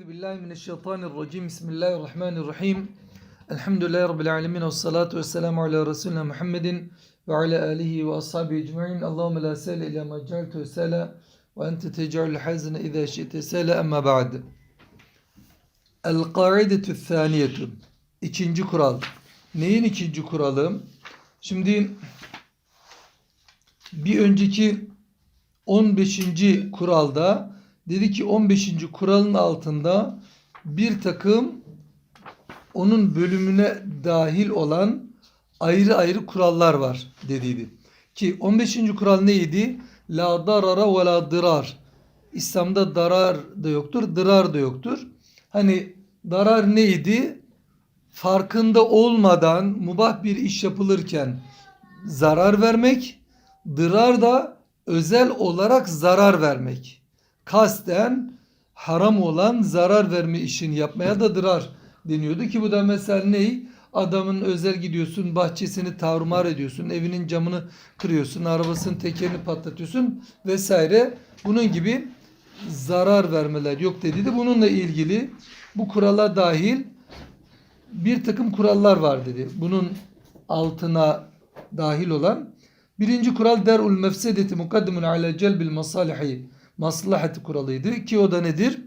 Euzu billahi mineşşeytanirracim. Bismillahirrahmanirrahim. Elhamdülillahi rabbil alamin ve salatu vesselamu ala resulina Muhammedin ve ala alihi ve ashabihi ecmaîn. Allahumme la sele illa ma cealtehu sela ve ente tec'alul hazne iza şi'te sela amma ba'd. El kaidetu thaniyetu. İkinci kural. Neyin ikinci kuralı? Şimdi bir önceki 15. kuralda dedi ki 15. kuralın altında bir takım onun bölümüne dahil olan ayrı ayrı kurallar var dediydi. Ki 15. kural neydi? La darara ve la dırar. İslam'da darar da yoktur, dırar da yoktur. Hani darar neydi? Farkında olmadan mubah bir iş yapılırken zarar vermek, dırar da özel olarak zarar vermek. Kasten haram olan zarar verme işini yapmaya da dırar deniyordu ki bu da mesela ney? Adamın özel gidiyorsun, bahçesini tarumar ediyorsun, evinin camını kırıyorsun, arabasının tekerini patlatıyorsun vesaire. Bunun gibi zarar vermeler yok dedi de bununla ilgili bu kurala dahil bir takım kurallar var dedi. Bunun altına dahil olan birinci kural der'ul mefsedeti mukaddimun ala celbil masalihi maslahati kuralıydı ki o da nedir?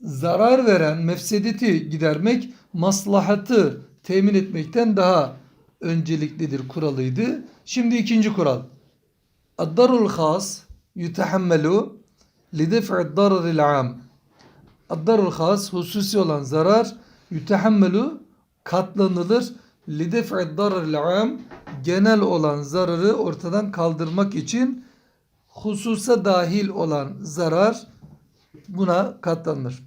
Zarar veren mefsedeti gidermek maslahatı temin etmekten daha önceliklidir kuralıydı. Şimdi ikinci kural. Ad-darul khas yutehammelu lidef'i dararil am. Ad-darul khas hususi olan zarar yutehammelu katlanılır lidef'i dararil am genel olan zararı ortadan kaldırmak için hususa dahil olan zarar buna katlanır.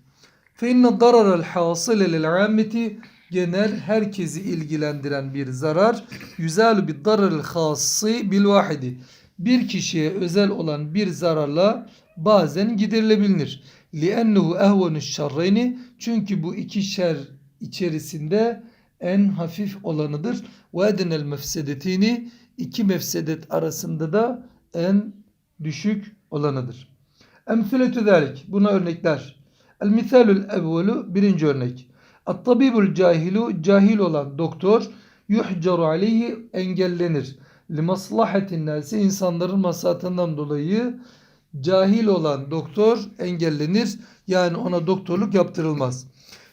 Fe inne dararel hasile lil ammeti genel herkesi ilgilendiren bir zarar yüzalu bir dararel hası bil vahidi bir kişiye özel olan bir zararla bazen giderilebilir. لِأَنَّهُ اَهْوَنُ şerreyni çünkü bu iki şer içerisinde en hafif olanıdır. وَاَدِنَ الْمَفْسَدَتِينِ iki mefsedet arasında da en düşük olanıdır. Emsiletü zalik. Buna örnekler. El misalul evvelu birinci örnek. At-tabibul cahilu cahil olan doktor yuhcaru aleyhi engellenir. Li maslahatin insanların maslahatından dolayı cahil olan doktor engellenir. Yani ona doktorluk yaptırılmaz.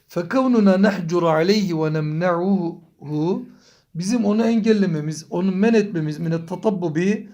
Fekavnuna nehcuru aleyhi ve nemna'uhu bizim onu engellememiz, onu men etmemiz mine tatabbubi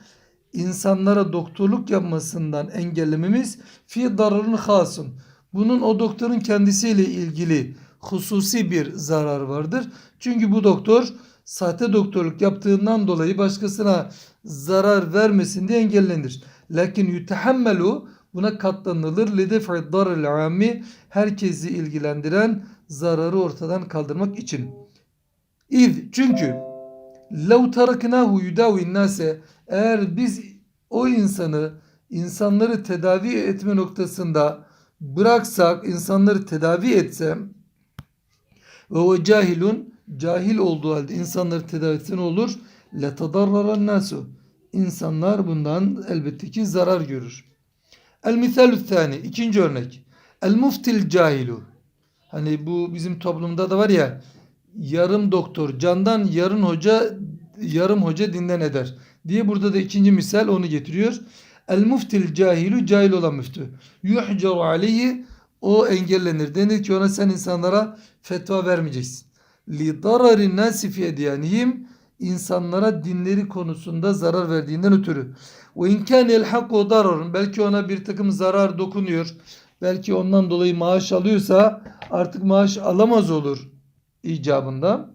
insanlara doktorluk yapmasından engellememiz fi dararın hasın. Bunun o doktorun kendisiyle ilgili hususi bir zarar vardır. Çünkü bu doktor sahte doktorluk yaptığından dolayı başkasına zarar vermesin diye engellenir. Lakin yutehammelu buna katlanılır. Lidef'i dararil ammi herkesi ilgilendiren zararı ortadan kaldırmak için. İz çünkü lev taraknahu yudavi nase eğer biz o insanı insanları tedavi etme noktasında bıraksak insanları tedavi etsem ve o cahilun cahil olduğu halde insanları tedavi etse ne olur? Letadarraran nasu. İnsanlar bundan elbette ki zarar görür. El misalü thani. ikinci örnek. El muftil cahilu. Hani bu bizim toplumda da var ya yarım doktor candan yarım hoca yarım hoca dinden eder diye burada da ikinci misal onu getiriyor. El muftil cahilu cahil olan müftü. Yuhcaru aleyhi o engellenir. Denir ki ona sen insanlara fetva vermeyeceksin. Li dararin nasi fi ediyanihim insanlara dinleri konusunda zarar verdiğinden ötürü. Ve imkan el hakku dararun belki ona bir takım zarar dokunuyor. Belki ondan dolayı maaş alıyorsa artık maaş alamaz olur icabında.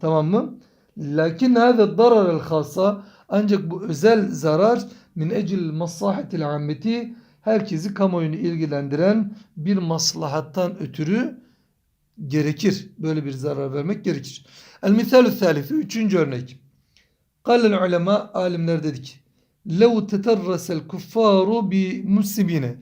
Tamam mı? Lakin hâze darar el khassa ancak bu özel zarar min ecil maslahatil ammeti herkesi kamuoyunu ilgilendiren bir maslahattan ötürü gerekir. Böyle bir zarar vermek gerekir. El misalü thalithu. Üçüncü örnek. Kâlel ulema alimler dedik. Lev teterresel kuffaru bi musibine.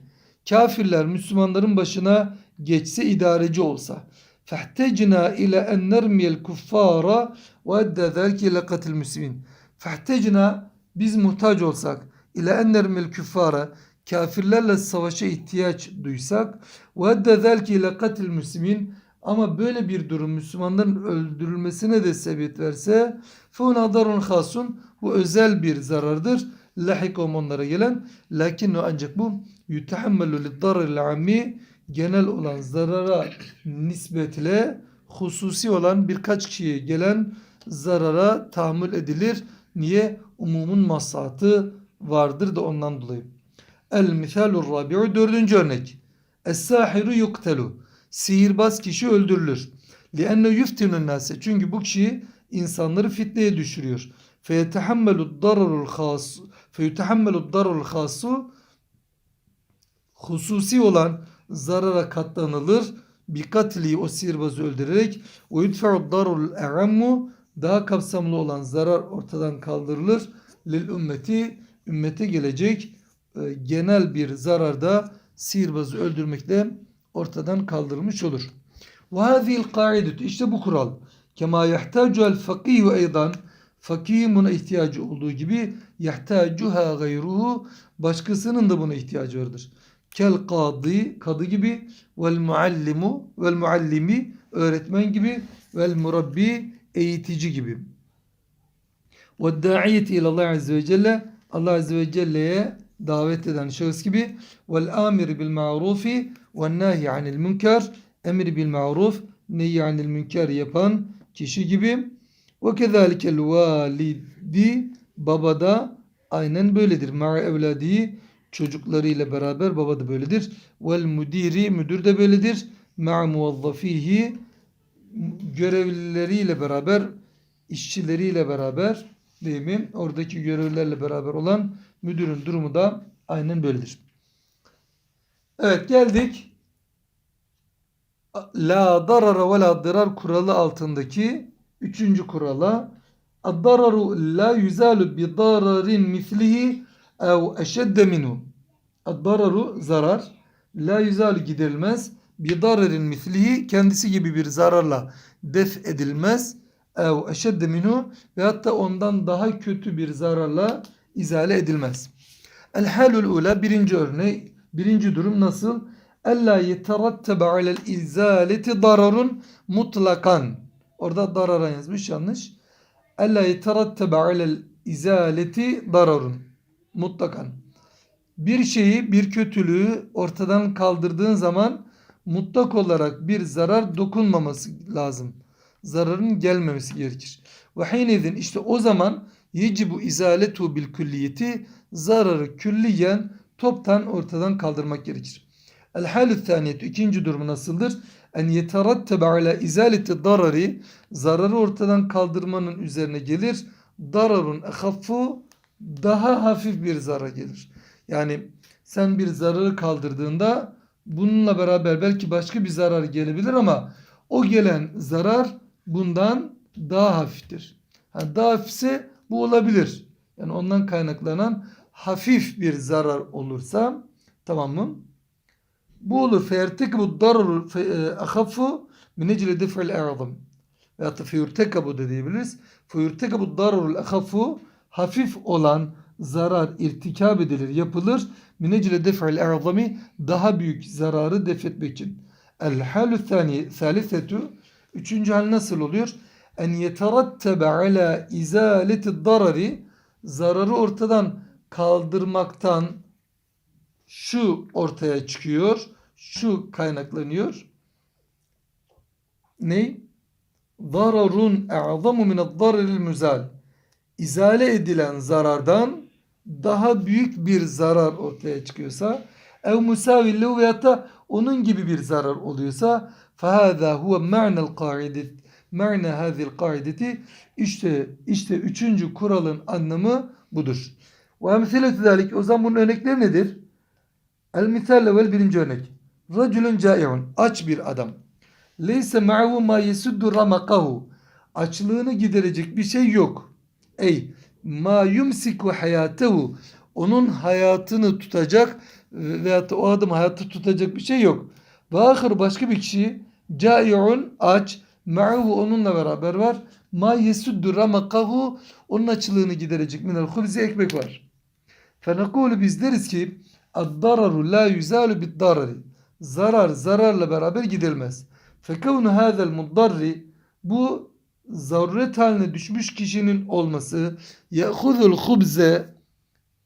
Kafirler Müslümanların başına geçse idareci olsa. Fehtecna ile en nermiyel kuffara ve edde zelki ile katil müslimin. Fehtecna biz muhtaç olsak ile ennermil küffara kafirlerle savaşa ihtiyaç duysak ve edde zelki ile katil müslimin ama böyle bir durum Müslümanların öldürülmesine de sebebiyet verse fun adarun hasun bu özel bir zarardır. Lahikom onlara gelen lakin o ancak bu yutehammelu liddaril ammi genel olan zarara nisbetle hususi olan birkaç kişiye gelen zarara tahammül edilir. Niye? Umumun maslahatı vardır da ondan dolayı. El misalur rabi'u dördüncü örnek. Es-sahiru yuktelu. Sihirbaz kişi öldürülür. Lienne yuftinun nase. Çünkü bu kişi insanları fitneye düşürüyor. Feyetehammelu dararul khas feyetehammelu dararul hasu hususi olan zarara katlanılır. Bir katli o sihirbazı öldürerek ve yudfe'u darul e'ammu daha kapsamlı olan zarar ortadan kaldırılır. Lil ümmeti ümmete gelecek e, genel bir zararda sihirbazı öldürmekle ortadan kaldırılmış olur. Ve hazihil kaidetu işte bu kural. Kema yahtacu el fakihu eydan fakihin buna ihtiyacı olduğu gibi yahtacuha gayruhu başkasının da buna ihtiyacı vardır. Kel kadı kadı gibi vel muallimu vel muallimi öğretmen gibi vel murabbi eğitici gibi. Ve da'iyeti ilallah azze ve celle Allah azze ve celle'ye davet eden şahıs gibi vel amiri bil ma'rufi ve nahi anil münker emri bil ma'ruf nehi anil münker yapan kişi gibi ve kezalikel validi baba da aynen böyledir. Ma'a evladi çocuklarıyla beraber baba da böyledir. Vel müdiri müdür de böyledir. Ma'a muvazzafihi görevlileriyle beraber işçileriyle beraber değil mi? Oradaki görevlilerle beraber olan müdürün durumu da aynen böyledir. Evet geldik. La darara ve la dirar kuralı altındaki üçüncü kurala. Ad-dararu la yuzalu bi dararin mislihi ev eşedde minhu. Ad-dararu zarar la yuzalu giderilmez bi dararin mislihi kendisi gibi bir zararla def edilmez ev eşedde minhu ve hatta ondan daha kötü bir zararla izale edilmez. El halul ula birinci örnek birinci durum nasıl? Ella yeterattebe alel izaleti dararun mutlakan. Orada darara yazmış yanlış. Ella yeterattebe alel izaleti dararun mutlakan. Bir şeyi bir kötülüğü ortadan kaldırdığın zaman mutlak olarak bir zarar dokunmaması lazım. Zararın gelmemesi gerekir. Ve hinedin işte o zaman yecibu izaletu bil külliyeti zararı külliyen toptan ortadan kaldırmak gerekir. El halü thaniyetü ikinci durumu nasıldır? En yeterattebe ala izaleti darari zararı ortadan kaldırmanın üzerine gelir. Dararun ehaffu daha hafif bir zarar gelir. Yani sen bir zararı kaldırdığında bununla beraber belki başka bir zarar gelebilir ama o gelen zarar bundan daha hafiftir. Yani daha hafifse bu olabilir. Yani ondan kaynaklanan hafif bir zarar olursa tamam mı? Bu olur. Feyertekibu darar ahaffu min ecli def'il e'azam. Veyahut da feyurtekabu da diyebiliriz. Feyurtekabu dararul ahaffu hafif olan zarar irtikab edilir, yapılır. Min ecli def'il e'azami daha büyük zararı def etmek için. El halü thani, thalithetu Üçüncü hal nasıl oluyor? En yeterattebe ala izaleti darari zararı ortadan kaldırmaktan şu ortaya çıkıyor. Şu kaynaklanıyor. Ne? Zararun e'zamu mined dararil müzal. İzale edilen zarardan daha büyük bir zarar ortaya çıkıyorsa ev musavillehu veyahut da onun gibi bir zarar oluyorsa فهذا هو معنى القاعدة معنى هذه القاعدة işte işte üçüncü kuralın anlamı budur. Ve emsiletü zalik o zaman bunun örnekleri nedir? El misal evvel birinci örnek. Racülün cai'un aç bir adam. Leyse ma'hu ma yesuddu ramakahu. Açlığını giderecek bir şey yok. Ey ma yumsiku hayatehu. Onun hayatını tutacak veyahut da o adam hayatı tutacak bir şey yok. Ve ahir başka bir kişi cai'un aç ma'hu onunla beraber var. Ma yesuddu ramakahu onun açlığını giderecek minel hubzi ekmek var. Fenekulu biz deriz ki Ad-dararu la yuzalu bid-darari. Zarar zararla beraber gidilmez. Fekevnu hâzel muddarri bu zaruret haline düşmüş kişinin olması ya'khudul hubze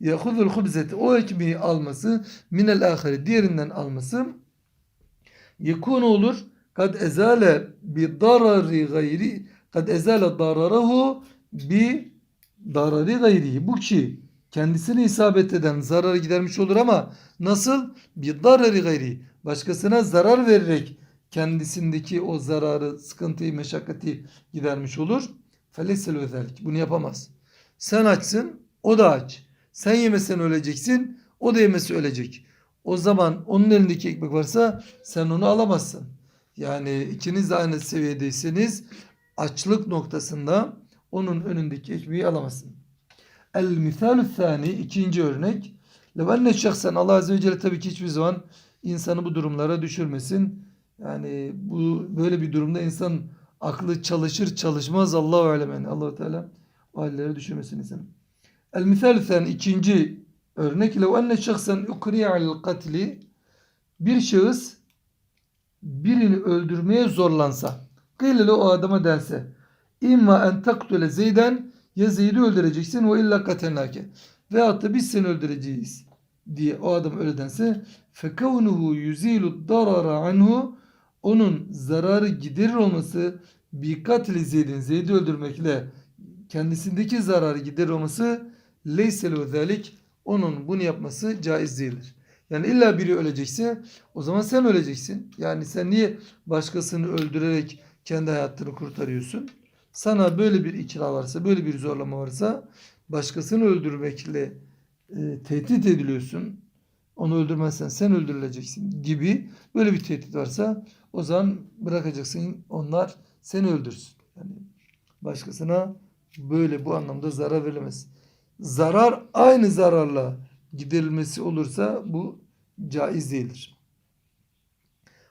ya'khudul hubzete o ekmeği alması minel ahiri diğerinden alması yekun olur. Kad ezale bi darari gayri kad ezale dararahu bi darari gayri. Bu kişi kendisine isabet eden zararı gidermiş olur ama nasıl? Bir darari gayri. Başkasına zarar vererek kendisindeki o zararı, sıkıntıyı, meşakkati gidermiş olur. Felesel özellik. Bunu yapamaz. Sen açsın, o da aç. Sen yemesen öleceksin, o da yemesi ölecek. O zaman onun elindeki ekmek varsa sen onu alamazsın. Yani ikiniz de aynı seviyedeyseniz açlık noktasında onun önündeki ekmeği alamazsın. El misalü thani ikinci örnek. Levenne şahsen Allah Azze ve Celle tabii ki hiçbir zaman insanı bu durumlara düşürmesin. Yani bu böyle bir durumda insan aklı çalışır çalışmaz Allahu alem yani Allah Teala o hallere düşürmesin insanı. El misal ikinci örnek lev enne şahsen ukriye al katli bir şahıs birini öldürmeye zorlansa kıylele o adama dense imma en taktule zeyden ya Zeyd'i öldüreceksin ve illa katenlake veyahut da biz seni öldüreceğiz diye o adam öyle dense fekevnuhu yuzilu darara anhu onun zararı giderir olması bir katli Zeyd'in Zeyd'i öldürmekle kendisindeki zararı giderir olması leysel özellik onun bunu yapması caiz değildir. Yani illa biri ölecekse o zaman sen öleceksin. Yani sen niye başkasını öldürerek kendi hayatını kurtarıyorsun? Sana böyle bir ikra varsa, böyle bir zorlama varsa başkasını öldürmekle e, tehdit ediliyorsun. Onu öldürmezsen sen öldürüleceksin gibi böyle bir tehdit varsa o zaman bırakacaksın onlar seni öldürsün. Yani başkasına böyle bu anlamda zarar verilemez. Zarar aynı zararla giderilmesi olursa bu caiz değildir.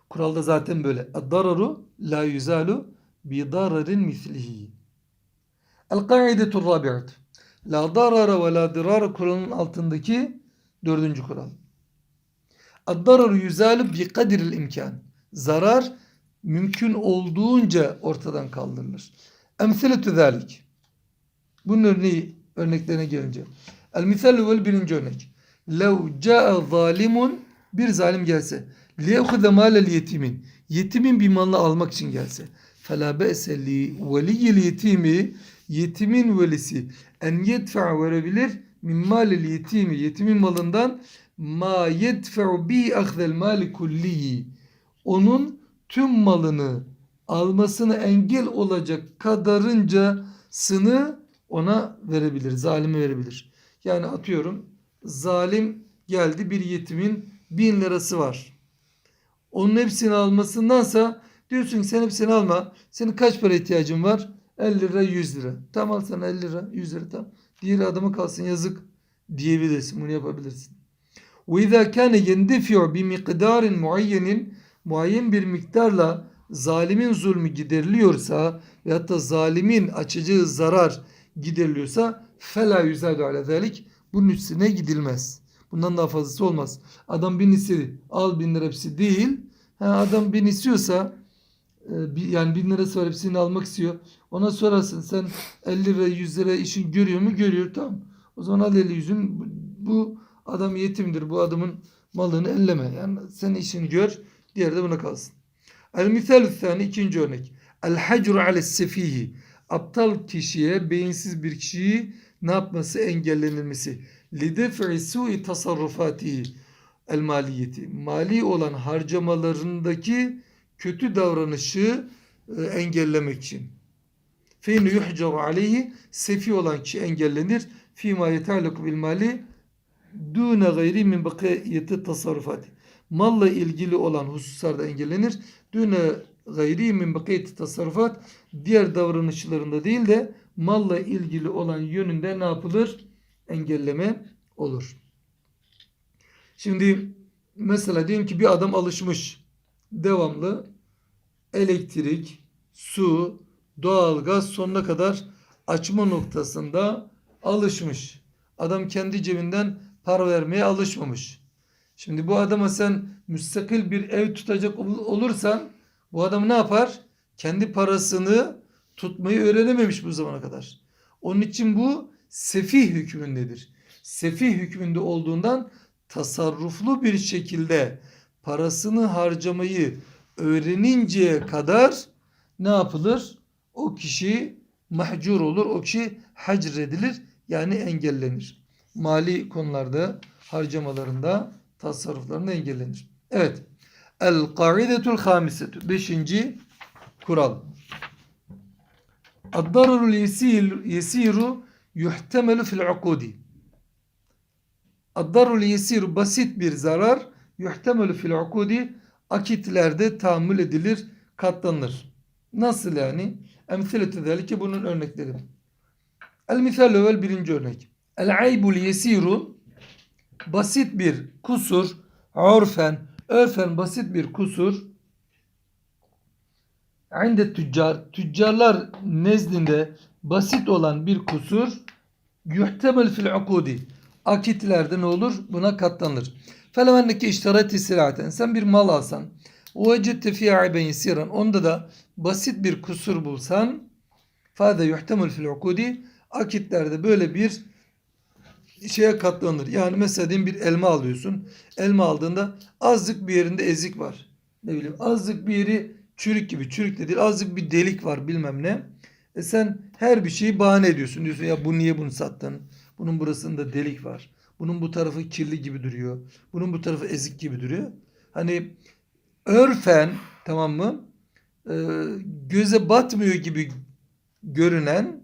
Kuralda zaten böyle. Ad-dararu la yuzalu bi dararin mislihi. El-kaidetur rabi'at. La darara ve la dirara kuralının altındaki dördüncü kural. Ad-dararu yuzalu bi kadiril imkan. Zarar mümkün olduğunca ortadan kaldırılır. Emseletü zalik. Bunun örneği, örneklerine gelince. El misal vel birinci örnek. Lev ca'a zalimun bir zalim gelse liyehuze malel yetimin yetimin bir malını almak için gelse fela be'se li veliyil yetimi yetimin velisi en yedfa verebilir min yetimi yetimin malından ma yedfa'u bi ahzel mali kulliyi onun tüm malını almasına engel olacak kadarıncasını ona verebilir, zalime verebilir. Yani atıyorum zalim geldi bir yetimin bin lirası var. Onun hepsini almasındansa diyorsun ki sen hepsini alma. Senin kaç para ihtiyacın var? 50 lira 100 lira. Tamam al sana 50 lira 100 lira tamam. Diğer adama kalsın yazık diyebilirsin. Bunu yapabilirsin. وَاِذَا كَانَ يَنْدَفِعُ بِمِقْدَارٍ مُعَيَّنٍ Muayyen bir miktarla zalimin zulmü gideriliyorsa ve hatta zalimin açacağı zarar gideriliyorsa فَلَا يُزَادُ عَلَى ذَلك Bunun üstüne gidilmez. Bundan daha fazlası olmaz. Adam bin istedi. Al bin lira hepsi değil. Ha, adam bin istiyorsa e, bir- yani bin lirası var hepsini almak istiyor. Ona sorarsın sen 50 lira 100 lira işin görüyor mu? Görüyor tamam. O zaman al 50 yüzün. Bu, bu adam yetimdir. Bu adamın malını elleme. Yani sen işini gör. Diğeri de buna kalsın. El misal thani ikinci örnek. El hacru ale sefihi. Aptal kişiye, beyinsiz bir kişiyi ne yapması? Engellenilmesi. Lidef'i su'i tasarrufatihi. El maliyeti. Mali olan harcamalarındaki kötü davranışı e, engellemek için. Feyne yuhcaru aleyhi sefi olan kişi engellenir. Fîmâ yete'allakü bil mali dûne gayri min bakiyeti tasarrufati. Malla ilgili olan hususlarda engellenir. Dûne gayri min bakiyeti tasarrufat diğer davranışlarında değil de malla ilgili olan yönünde ne yapılır? Engelleme olur. Şimdi mesela diyelim ki bir adam alışmış devamlı elektrik, su, doğalgaz sonuna kadar açma noktasında alışmış. Adam kendi cebinden para vermeye alışmamış. Şimdi bu adama sen müstakil bir ev tutacak ol- olursan bu adam ne yapar? Kendi parasını tutmayı öğrenememiş bu zamana kadar. Onun için bu sefih hükmündedir. Sefih hükmünde olduğundan tasarruflu bir şekilde parasını harcamayı öğreninceye kadar ne yapılır? O kişi mahcur olur, o kişi hacredilir yani engellenir. Mali konularda harcamalarında, tasarruflarında engellenir. Evet. El kaidetul hamisetu. Beşinci kural. Ad-dararul yesir, yesiru yuhtemelu fil ukudi. Ad-dararul yesiru basit bir zarar yuhtemelu fil ukudi akitlerde tahammül edilir, katlanır. Nasıl yani? Emsiletü zelike bunun örnekleri. El misal evvel birinci örnek. El aybul yesiru basit bir kusur, urfen, örfen basit bir kusur inde tüccar, tüccarlar nezdinde basit olan bir kusur yuhtemel fil ukudi akitlerde ne olur? Buna katlanır. Felemenneki iştareti silaten sen bir mal alsan vecette fi aiben yesiran onda da basit bir kusur bulsan fâde yuhtemel fil ukudi akitlerde böyle bir şeye katlanır. Yani mesela diyelim bir elma alıyorsun. Elma aldığında azıcık bir yerinde ezik var. Ne bileyim azıcık bir yeri çürük gibi. Çürük de değil azıcık bir delik var bilmem ne. E sen her bir şeyi bahane ediyorsun. Diyorsun ya bu niye bunu sattın? Bunun burasında delik var. Bunun bu tarafı kirli gibi duruyor. Bunun bu tarafı ezik gibi duruyor. Hani örfen tamam mı? Ee, göze batmıyor gibi görünen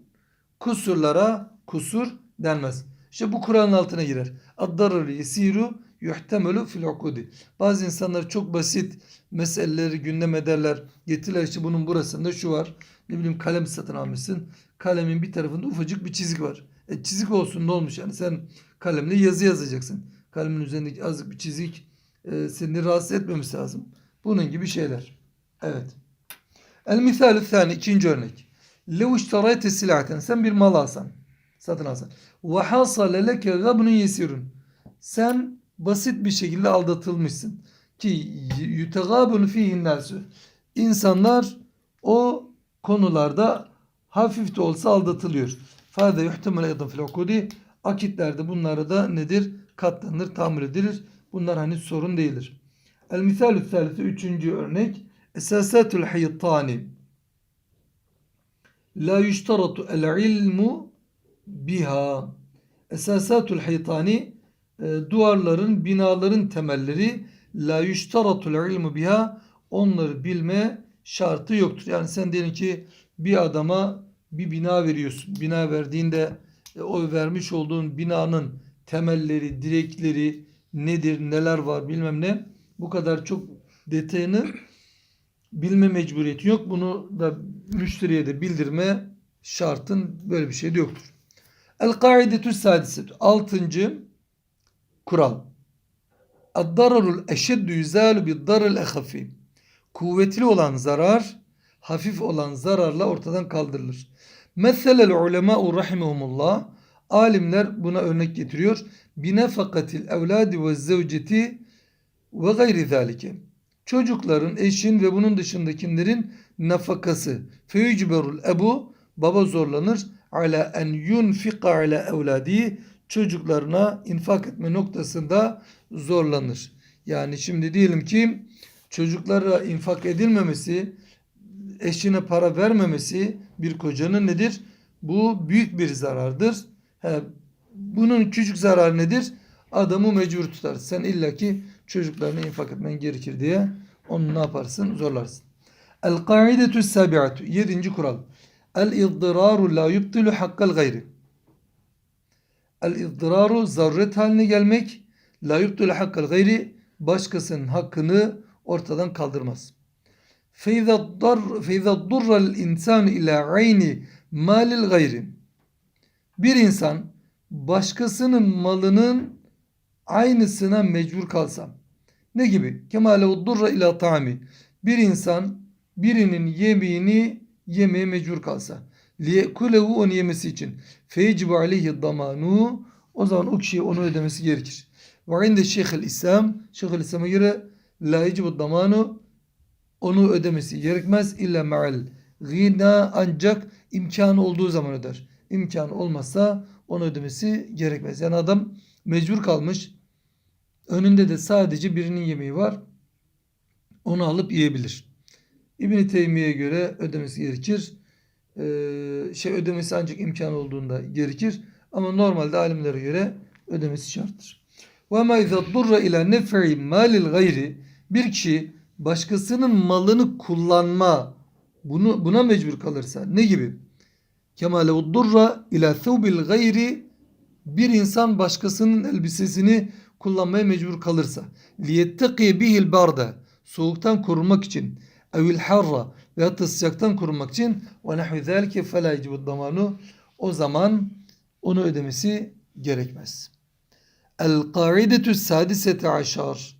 kusurlara kusur denmez. İşte bu Kur'an'ın altına girer. Ad-darar yesiru yuhtemelu fil ukudi. Bazı insanlar çok basit meseleleri gündem ederler. Getirirler işte bunun burasında şu var. Ne bileyim kalem satın almışsın. Kalemin bir tarafında ufacık bir çizik var. E çizik olsun ne olmuş yani sen kalemle yazı yazacaksın. Kalemin üzerindeki azıcık bir çizik e, seni rahatsız etmemesi lazım. Bunun gibi şeyler. Evet. El misalü thani ikinci örnek. Lev iştarayte silaten sen bir mal alsan satın alsan. Ve hasale leke gabnun yesirun. Sen basit bir şekilde aldatılmışsın. Ki yutegabun fihin nasu. İnsanlar o konularda hafif de olsa aldatılıyor. Fâde yuhtemel eydan fil ukudi. Akitlerde bunlara da nedir? Katlanır, tahammül edilir. Bunlar hani sorun değildir. El misalü thalitü üçüncü örnek. Esasatul hayyatani. La yüştaratu el ilmu biha. Esasatul haytani e, duvarların, binaların temelleri la yüştaratul ilmu biha onları bilme şartı yoktur. Yani sen diyelim ki bir adama bir bina veriyorsun. Bina verdiğinde e, o vermiş olduğun binanın temelleri, direkleri nedir, neler var bilmem ne. Bu kadar çok detayını bilme mecburiyeti yok. Bunu da müşteriye de bildirme şartın böyle bir şey de yoktur. El kaidetü sadisetü. Altıncı kural. Ad-dararul eşeddü yüzâlu bid-dararil ehafi. Kuvvetli olan zarar, hafif olan zararla ortadan kaldırılır. Meselel ulemâ'u rahimehumullah. Alimler buna örnek getiriyor. Binefakatil evladi ve zevceti ve gayri zalike. Çocukların, eşin ve bunun dışındakilerin nafakası. Feyücberul ebu baba zorlanır ala en yunfika ala evladi çocuklarına infak etme noktasında zorlanır. Yani şimdi diyelim ki çocuklara infak edilmemesi, eşine para vermemesi bir kocanın nedir? Bu büyük bir zarardır. He, bunun küçük zararı nedir? Adamı mecbur tutar. Sen illaki çocuklarına infak etmen gerekir diye onu ne yaparsın? Zorlarsın. El kaidetü sabi'atu. Yedinci kural. El izdiraru la yubtilu hakkal gayri. El izdiraru zaruret haline gelmek la yubtilu hakkal gayri başkasının hakkını ortadan kaldırmaz. Feyza durral insanu ila ayni malil gayri. Bir insan başkasının malının aynısına mecbur kalsa ne gibi? Kemale durra ila ta'mi. Bir insan birinin yemeğini yemeye mecbur kalsa. Liyekulehu onu yemesi için. Feycibu aleyhi damanu. O zaman o kişiye onu ödemesi gerekir. Ve inde Şeyhül İslam, Şeyhül İslam'a göre la yecibu damanu onu ödemesi gerekmez illa ma'al gina ancak imkanı olduğu zaman öder. İmkanı olmazsa onu ödemesi gerekmez. Yani adam mecbur kalmış. Önünde de sadece birinin yemeği var. Onu alıp yiyebilir. İbn-i Teymiye'ye göre ödemesi gerekir. Ee, şey ödemesi ancak imkanı olduğunda gerekir. Ama normalde alimlere göre ödemesi şarttır. Ma izâ durra ila nef'i malil gayri bir kişi başkasının malını kullanma bunu buna mecbur kalırsa ne gibi? Kema lev durra ila thawbil gayri bir insan başkasının elbisesini kullanmaya mecbur kalırsa liyetteki bihil barda soğuktan korunmak için evil harra veyahut da sıcaktan korunmak için ve nahvi zâlike felâ yecibu damanu o zaman onu ödemesi gerekmez. El kaidetü sadisete aşar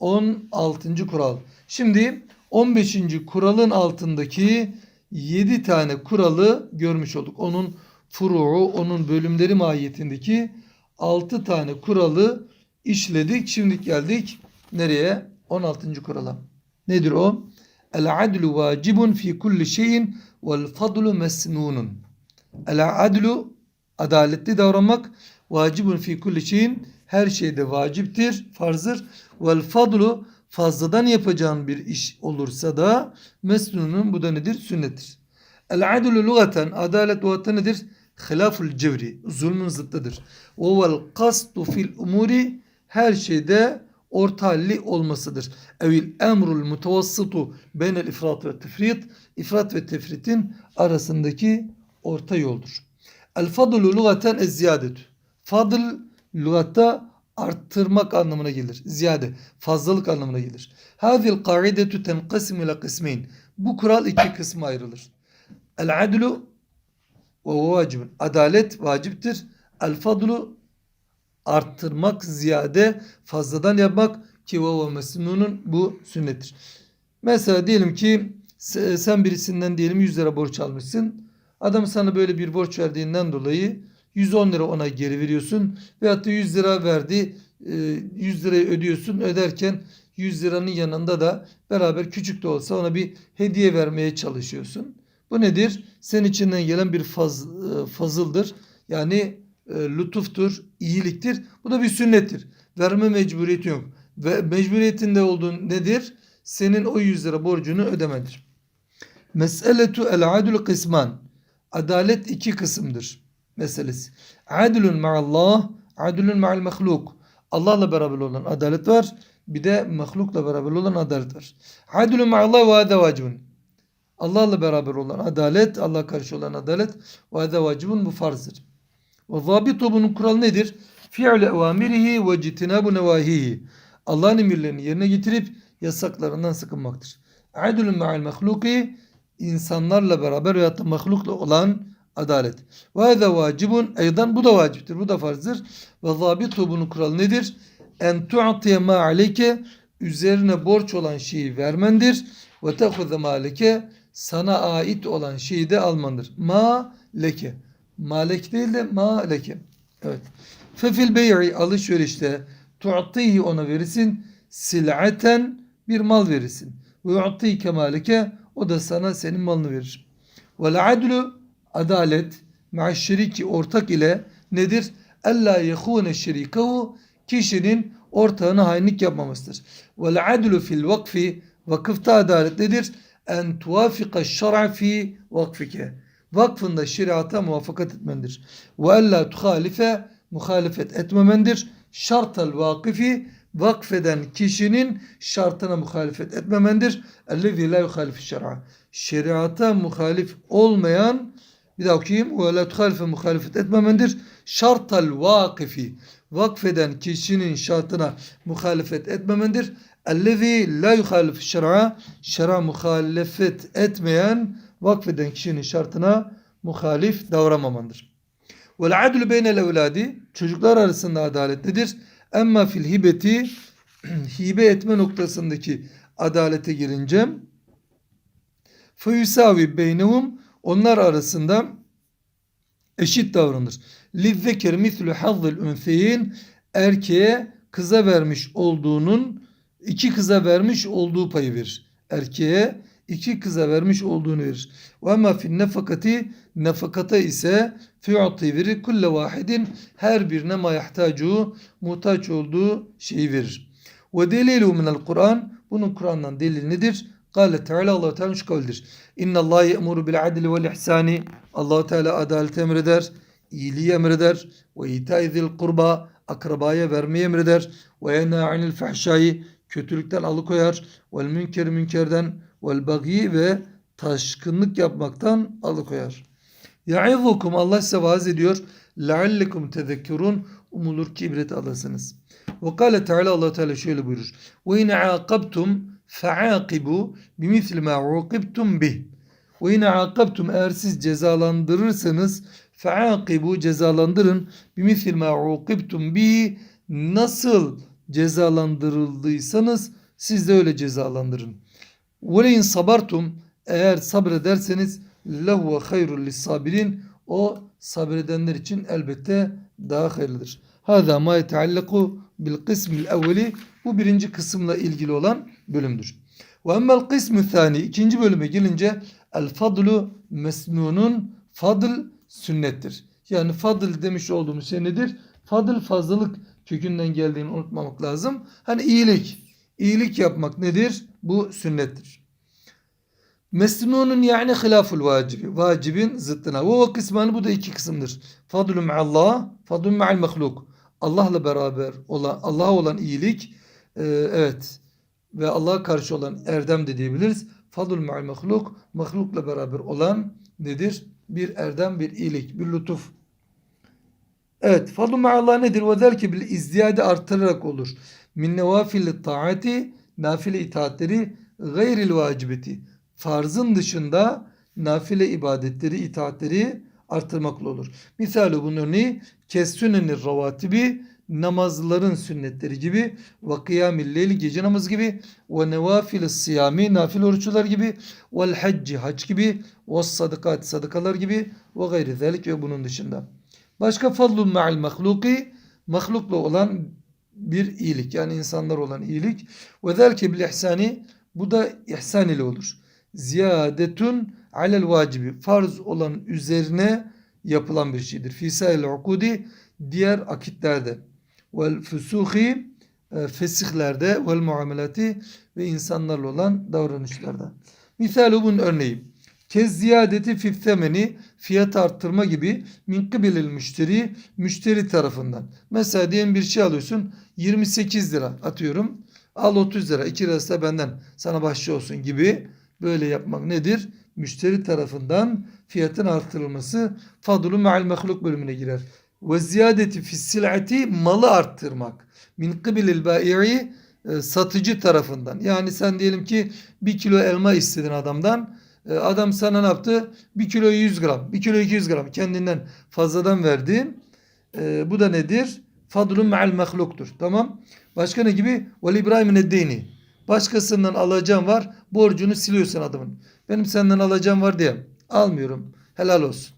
16. kural. Şimdi 15. kuralın altındaki 7 tane kuralı görmüş olduk. Onun furuğu, onun bölümleri mahiyetindeki 6 tane kuralı işledik. Şimdi geldik nereye? 16. kurala. Nedir o? El adlu vacibun fi kulli şeyin vel fadlu mesnunun. El adlu adaletli davranmak vacibun fi kulli şeyin her şeyde vaciptir, farzdır. Vel fadlu fazladan yapacağın bir iş olursa da mesnunun bu da nedir? Sünnettir. El adlu lugaten adalet lugaten nedir? Hilaful cevri zulmün zıttıdır. Ve vel kastu fil umuri her şeyde orta halli olmasıdır. Evil emrul mutavassitu beynel ifrat ve tefrit ifrat ve tefritin arasındaki orta yoldur. El fadlu lugaten ez ziyadet. Fadl lügatta arttırmak anlamına gelir. Ziyade, fazlalık anlamına gelir. Hazil kaidetu tenqasim ila kısmeyn. Bu kural iki kısma ayrılır. El adlu ve vacibun. Adalet vaciptir. El fadlu arttırmak, ziyade, fazladan yapmak ki ve mesnunun bu sünnettir. Mesela diyelim ki sen birisinden diyelim 100 lira borç almışsın. Adam sana böyle bir borç verdiğinden dolayı 110 lira ona geri veriyorsun. Veyahut da 100 lira verdi. 100 lirayı ödüyorsun. Öderken 100 liranın yanında da beraber küçük de olsa ona bir hediye vermeye çalışıyorsun. Bu nedir? Senin içinden gelen bir faz, fazıldır. Yani lütuftur, iyiliktir. Bu da bir sünnettir. Verme mecburiyeti yok. Ve mecburiyetinde olduğun nedir? Senin o 100 lira borcunu ödemedir. Meseletu el adlu kısman. Adalet iki kısımdır meselesi. Adlun ma'allah, adlun ma'al mahluk. Allah'la beraber olan adalet var. Bir de mahlukla beraber olan adalet var. Adlun ma'allah ve hâde vacibun. Allah'la beraber olan adalet, Allah karşı olan adalet ve hâde vacibun bu farzdır. Ve zabitu bunun kuralı nedir? Fi'l evamirihi ve citinabu nevahihi. Allah'ın emirlerini yerine getirip yasaklarından sıkınmaktır. Adlun ma'al mahluki insanlarla beraber veyahut da mahlukla olan adalet. Ve hâze vacibun eydan bu da vaciptir. Bu da farzdır. Ve zabitu bunun kuralı nedir? En tu'tiye ma üzerine borç olan şeyi vermendir. Ve tehuze ma aleyke sana ait olan şeyi de almandır. Ma leke. Malek değil de ma leke. Evet. Fefil bey'i alışverişte tu'tihi ona verirsin. Sil'aten bir mal verirsin. Ve yu'tihi kemaleke o da sana senin malını verir. Vel adlu adalet ma'şeriki ortak ile nedir? Ella yehune şerikahu kişinin ortağına hainlik yapmamasıdır. Vel adlu fil vakfi vakıfta adalet nedir? En tuvafika şer'a fi vakfike. Vakfında şeriata muvaffakat etmendir. Ve ella tuhalife muhalefet etmemendir. Şartel vakifi vakfeden kişinin şartına muhalefet etmemendir. Ellezî la yuhalifi şer'a. Şeriata muhalif olmayan bir daha okuyayım. Ve la tuhalife muhalefet etmemendir. Şartal vakifi. Vakfeden kişinin şartına muhalefet etmemendir. Ellezî la yuhalif şer'a. Şer'a muhalefet etmeyen vakfeden kişinin şartına muhalif davranmamandır. Vel adlu beynel evladi. Çocuklar arasında adaletlidir. Emma fil hibeti hibe etme noktasındaki adalete girince feyusavi beynehum onlar arasında eşit davranır. Lizzekir mislü hazzıl ünseyin erkeğe kıza vermiş olduğunun iki kıza vermiş olduğu payı verir. Erkeğe iki kıza vermiş olduğunu verir. Ve ama fin nefakati nefakata ise fi'ati verir. Kulle vahidin her birine ma yahtacu muhtaç olduğu şeyi verir. Ve delilu minel Kur'an bunun Kur'an'dan delil nedir? Kale Teala Allah Teala şu kavlidir. İnna Allah ye'muru bil adli vel ihsani. Allah Teala adalet emreder, iyiliği emreder ve ita'i zil kurba akrabaya vermeyi emreder ve yenha anil fahşai kötülükten alıkoyar vel münkeri münkerden vel bagi ve taşkınlık yapmaktan alıkoyar. Ya'izukum Allah size vaaz ediyor. Leallekum tezekkerun umulur ki ibret alasınız. Ve kâle Teala Allah Teala şöyle buyurur. Ve in aqabtum fa'aqibu bimisli ma uqibtum bih. Ve in aqabtum eğer siz cezalandırırsanız fa'aqibu cezalandırın bimisli ma uqibtum bi nasıl cezalandırıldıysanız siz de öyle cezalandırın. İn sabartum eğer sabrederseniz lehuve hayrul lissabirin o sabredenler için elbette daha hayırlıdır. Hâzâ mâ yeteallaku bil kısmil evveli bu birinci kısımla ilgili olan bölümdür. Ve emmel kısmü thani ikinci bölüme gelince el fadlu mesnunun fadl sünnettir. Yani fadıl demiş olduğumuz şey nedir? Fadıl fazlalık kökünden geldiğini unutmamak lazım. Hani iyilik. İyilik yapmak nedir? Bu sünnettir. Mesnunun yani hilaful vacibi. Vacibin zıttına. Ve o kısmını bu da iki kısımdır. Fadlu ma'allah, fadlu ma'al mahluk. Allah'la beraber olan, Allah'a olan iyilik, e, evet ve Allah'a karşı olan erdem de diyebiliriz. Fadlu ma'al mahluk, mahlukla beraber olan nedir? Bir erdem, bir iyilik, bir lütuf. Evet, fadlu ma'allah nedir? Ve ki bil izdiyade arttırarak olur. Min nevafil taati, nafile itaatleri gayril vacibeti farzın dışında nafile ibadetleri, itaatleri artırmakla olur. Misali bunun örneği kessünenir ravatibi namazların sünnetleri gibi ve kıyamil leyli gece namazı gibi ve nevafil siyami nafile oruçlar gibi ve hacci hac gibi ve sadakat sadakalar gibi ve gayri zelik ve bunun dışında. Başka fadlun ma'al mahluki mahlukla olan bir iyilik yani insanlar olan iyilik ve zelke bil ihsani bu da ihsan ile olur ziyadetun alel vacibi farz olan üzerine yapılan bir şeydir. Fisail ukudi diğer akitlerde vel fusuhi e, fesihlerde vel muamelati ve insanlarla olan davranışlarda. Misal bunun örneği. Kez ziyadeti fi temeni fiyat arttırma gibi min kıbilil müşteri müşteri tarafından. Mesela diyelim bir şey alıyorsun 28 lira atıyorum. Al 30 lira 2 lirası da benden sana bahşiş olsun gibi Böyle yapmak nedir? Müşteri tarafından fiyatın artırılması fadlu ma'al mehluk bölümüne girer. Ve ziyadeti fissilati malı arttırmak. Min kıbilil bai'i e, satıcı tarafından. Yani sen diyelim ki bir kilo elma istedin adamdan. E, adam sana ne yaptı? Bir kilo 100 gram, bir kilo 200 gram kendinden fazladan verdi. E, bu da nedir? Fadlun ma'al mehluktur. Tamam. Başka ne gibi? Vel İbrahim'in eddeyni. Başkasından alacağım var. Borcunu siliyorsun adamın. Benim senden alacağım var diye. Almıyorum. Helal olsun.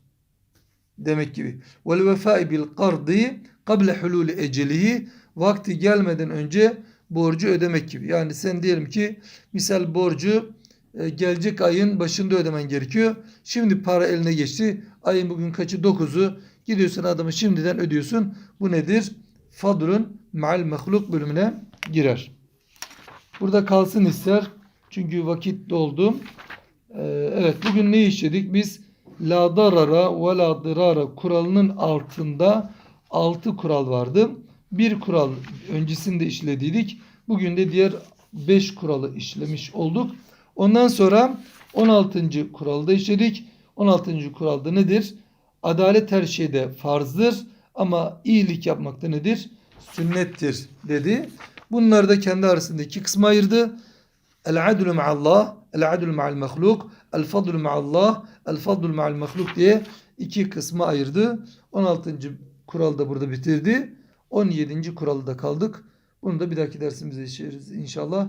Demek gibi. Vel vefai bil kardi kable hululi ecelihi vakti gelmeden önce borcu ödemek gibi. Yani sen diyelim ki misal borcu gelecek ayın başında ödemen gerekiyor. Şimdi para eline geçti. Ayın bugün kaçı? 9'u. Gidiyorsun adamı şimdiden ödüyorsun. Bu nedir? Fadrun ma'al mehluk bölümüne girer. Burada kalsın ister. Çünkü vakit doldu. Ee, evet bugün ne işledik? Biz la darara ve la dirara kuralının altında altı kural vardı. Bir kural öncesinde işlediydik. Bugün de diğer beş kuralı işlemiş olduk. Ondan sonra 16. kuralda işledik. 16. kuralda nedir? Adalet her şeyde farzdır ama iyilik yapmakta nedir? Sünnettir dedi. Bunları da kendi arasında iki kısma ayırdı. El-adlu ma'allah, el-adlu ma'al mahluk, el-fadlu ma'allah, el-fadlu ma'al mahluk diye iki kısma ayırdı. 16. kuralı da burada bitirdi. 17. kuralı da kaldık. Bunu da bir dahaki dersimizde işleriz inşallah.